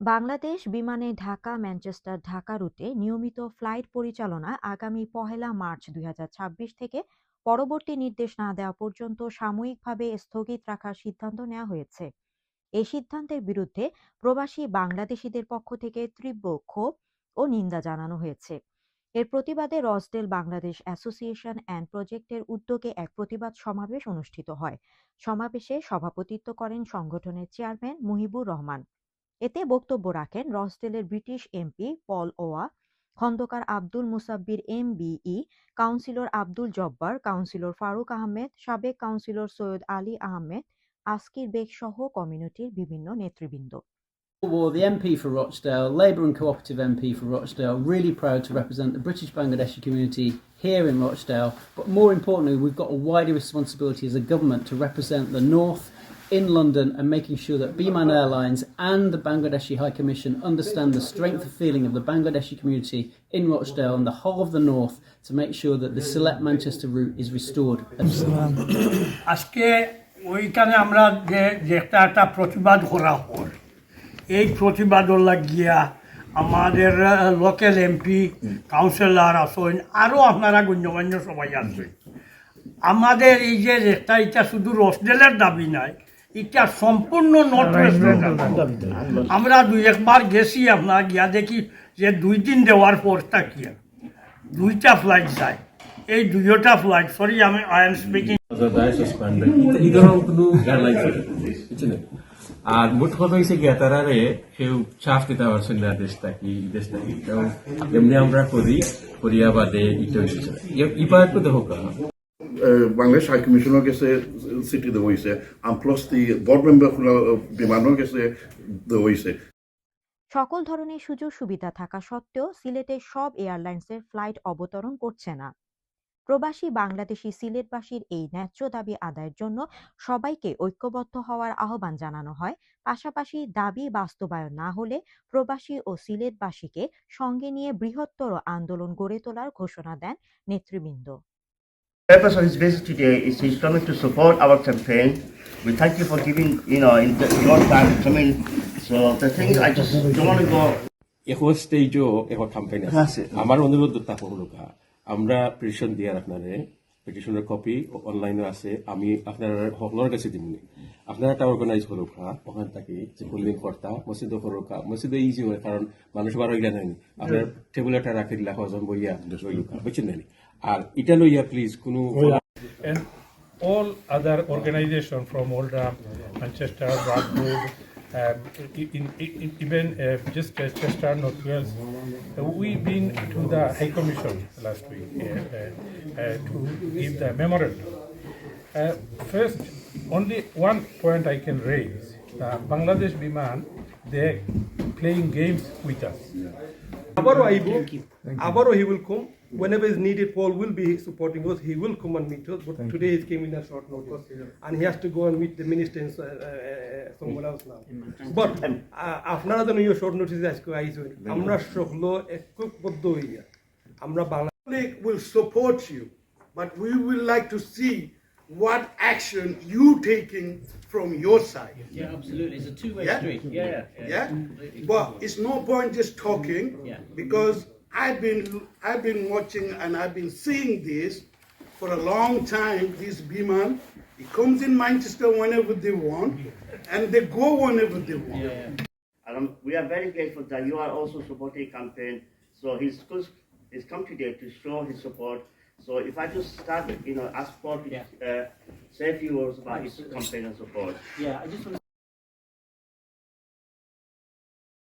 বাংলাদেশ বিমানে ঢাকা, ম্যানচেস্টার, ঢাকা রুটে নিয়মিত ফ্লাইট পরিচালনা আগামী পহেলা মার্চ দুই হাজার ছাব্বিশ থেকে পরবর্তী নির্দেশ না দেওয়া পর্যন্ত সাময়িকভাবে স্থগিত রাখার সিদ্ধান্ত নেওয়া হয়েছে। এই সিদ্ধান্তের বিরুদ্ধে প্রবাসী বাংলাদেশিদের পক্ষ থেকে তীব্র ক্ষোভ ও নিন্দা জানানো হয়েছে। এর প্রতিবাদে রসডেল বাংলাদেশ অ্যাসোসিয়েশন অ্যান্ড প্রজেক্টের উদ্যোগে এক প্রতিবাদ সমাবেশ অনুষ্ঠিত হয়। সমাবেশে সভাপতিত্ব করেন সংগঠনের চেয়ারম্যান মুহিবুর রহমান। এতে বক্তব্য রাখেন রসডেলের ব্রিটিশ এমপি পল ওয়া Khandakar Abdul Musabbir M BE councillor Abdul Jabbar councillor Faruk Ahmed সাবেক কাউন্সিলর সৈয়দ আলী আহমেদ আস্কির বেগ সহ কমিউনিটির বিভিন্ন নেতৃবৃন্দ War, the MP for Rochdale, Labour and Cooperative MP for Rochdale, really proud to represent the British Bangladeshi community here in Rochdale. But more importantly, we've got a wider responsibility as a government to represent the North in London and making sure that Biman Airlines and the Bangladeshi High Commission understand the strength of feeling of the Bangladeshi community in Rochdale and the whole of the North to make sure that the Select Manchester route is restored. আজকে ওইখানে আমরা যে যে একটা একটা প্রতিবাদ করা হয় এই প্রতিবাদ লাগিয়া আমাদের লোকাল এমপি কাউন্সিলর আছেন আরও আপনারা গণ্যমান্য সবাই আছেন আমাদের এই যে রেখটা এটা শুধু রসডেলের দাবি নাই এটা সম্পূর্ণ নর্থ ওয়েস্টের দাবি আমরা দুই একবার গেছি আপনার গিয়া দেখি যে দুই দিন দেওয়ার পর তাকিয়া দুইটা ফ্লাইট যায়। এই দুইটা ফ্লাইট সরি আমি আই এম স্পিকিং আর মোট কথা হয়েছে গিয়া তারারে কেউ চাপ দিতে পারছেন না দেশটা কি দেশটা কি এমনি আমরা করি করিয়া বাদে ইটা হয়েছে ইপা একটু দেখো কা বাংলাদেশ হাই কমিশনৰ গেছে চিঠি দিব হৈছে আম প্লাছ দি বৰ্ড মেম্বাৰ বিমানৰ গেছে হৈছে সকল ধরনের সুযোগ সুবিধা থাকা সত্ত্বেও সিলেটে সব এয়ারলাইন্সের ফ্লাইট অবতরণ করছে না। প্রবাসী বাংলাদেশি সিলেটবাসীর এই ন্যায্য দাবি আদায়ের জন্য সবাইকে ঐক্যবদ্ধ হওয়ার আহ্বান জানানো হয়। পাশাপাশি দাবি বাস্তবায়ন না হলে প্রবাসী ও সিলেটবাসীকে সঙ্গে নিয়ে বৃহত্তর আন্দোলন গড়ে তোলার ঘোষণা দেন নেতৃবৃন্দ। The purpose of his visit today is he's coming to support our campaign. We thank you for giving, you know, in the- your time to come in. So the thing is, I just don't want to go এখন স্টেজও এখন campaign আছে আমার অনুরোধ থাকো হলো আমরা petition দিয়ে আপনারে পিটিশনের কপি অনলাইনে আছে আমি আপনার সকলের কাছে দিমনি আপনারা একটা অর্গানাইজ হলো কা ওখান থেকে যে ফুলদিন কর্তা মসজিদ হলো কা মসজিদে ইজি হয় কারণ মানুষ বার হইলা নাই আপনার টেবিল একটা রাখি দিলা হজন বইয়া বুঝছেন না আর এটা লইয়া প্লিজ কোনো all other organizations from Oldham, Manchester, Bradford, um, in, in, in, even uh, just uh, Chester, North Wales. Uh, we've been to the High Commission last week uh, uh, uh, to give the memorandum. Uh, first, only one point I can raise. Uh, Bangladesh Biman, they're playing games with us. আবারও আইব আবারও he will come whenever is needed paul will be supporting us he will come and meet us but today he came in a short notice and he has to go and meet the minister and uh, uh, uh, someone else now but uh, আপনারা যেন ইয়ে short notice আজকে আইসেন আমরা সকল ঐক্যবদ্ধ হইয়া আমরা Bangla public will support you, but we would like to see what action you taking from your side. Yeah, absolutely. It's a two-way Yeah? street. Yeah, yeah. Yeah, but it's no point just talking Yeah. because I've been I've been watching and I've been seeing this for a long time. This Biman, he comes in Manchester whenever they want, and they go whenever they want. And um, we are very grateful that you are also supporting campaign. So he's he's come today to show his support. So if I just start, you know, ask to Yeah. uh, say a few words about his campaign and support. Yeah, I just want to